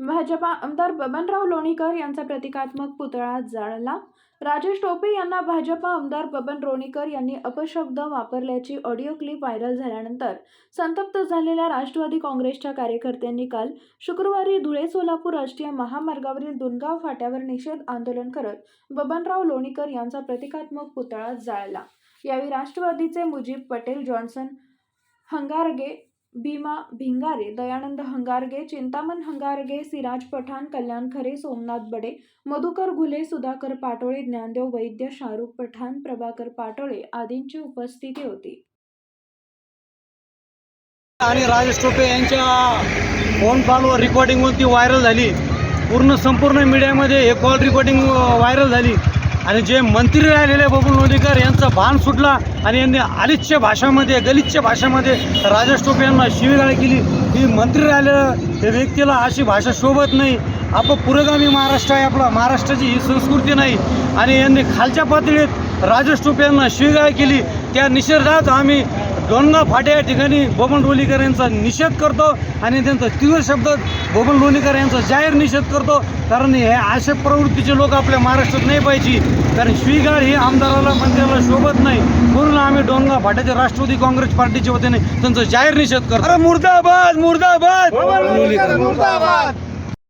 भाजपा आमदार बबनराव लोणीकर यांचा प्रतिकात्मक पुतळा जाळला. राजेश टोपे यांना भाजपा आमदार बबन रोणीकर यांनी अपशब्द वापरल्याची ऑडिओ क्लिप व्हायरल झाल्यानंतर संतप्त झालेल्या राष्ट्रवादी काँग्रेसच्या कार्यकर्त्यांनी काल शुक्रवारी धुळे सोलापूर राष्ट्रीय महामार्गावरील दुनगाव फाट्यावर निषेध आंदोलन करत बबनराव लोणीकर यांचा प्रतिकात्मक पुतळा जाळला. यावेळी राष्ट्रवादीचे मुजीब पटेल जॉन्सन हंगारगे भीमा भिंगारे दयानंद हंगारगे चिंतामन हंगारगे सिराज पठाण कल्याण खरे सोमनाथ बडे मधुकर घुले सुधाकर पाटोळे ज्ञानदेव वैद्य शाहरुख पठाण प्रभाकर पाटोळे आदींची उपस्थिती होती. आणि राजेश टोपे यांच्या फोन कॉलवर रेकॉर्डिंग ती व्हायरल झाली. पूर्ण संपूर्ण मीडियामध्ये हे कॉल रेकॉर्डिंग व्हायरल झाली. आणि जे मंत्री राहिलेले बबन लोणीकर यांचा भान सुटला आणि यांनी अलिच्छ भाषामध्ये गलिच्छ भाषामध्ये राजेश टोपे यांना शिवीगाळ केली. ही मंत्री राहिलेलं त्या व्यक्तीला अशी भाषा शोभत नाही. आपण पुरोगामी महाराष्ट्र आहे आपला महाराष्ट्राची ही संस्कृती नाही. आणि यांनी खालच्या पातळीत राजेश टोपे यांना शिवीगाळ केली. त्या निषेधात आम्ही डोनगा फाटे या ठिकाणी बबन लोणीकर यांचा निषेध करतो आणि त्यांचा तीव्र शब्दात बबन लोणीकर यांचा जाहीर निषेध करतो. कारण हे अशा प्रवृत्तीचे लोक आपल्या महाराष्ट्रात नाही पाहिजे. कारण शिवीगाळ ही आमदाराला मंत्र्याला शोभत नाही. म्हणून आम्ही डोनगा फाट्याच्या राष्ट्रवादी काँग्रेस पार्टीच्या वतीने त्यांचा जाहीर निषेध करतो. अरे मुर्दाबाद मुर्दाबाद.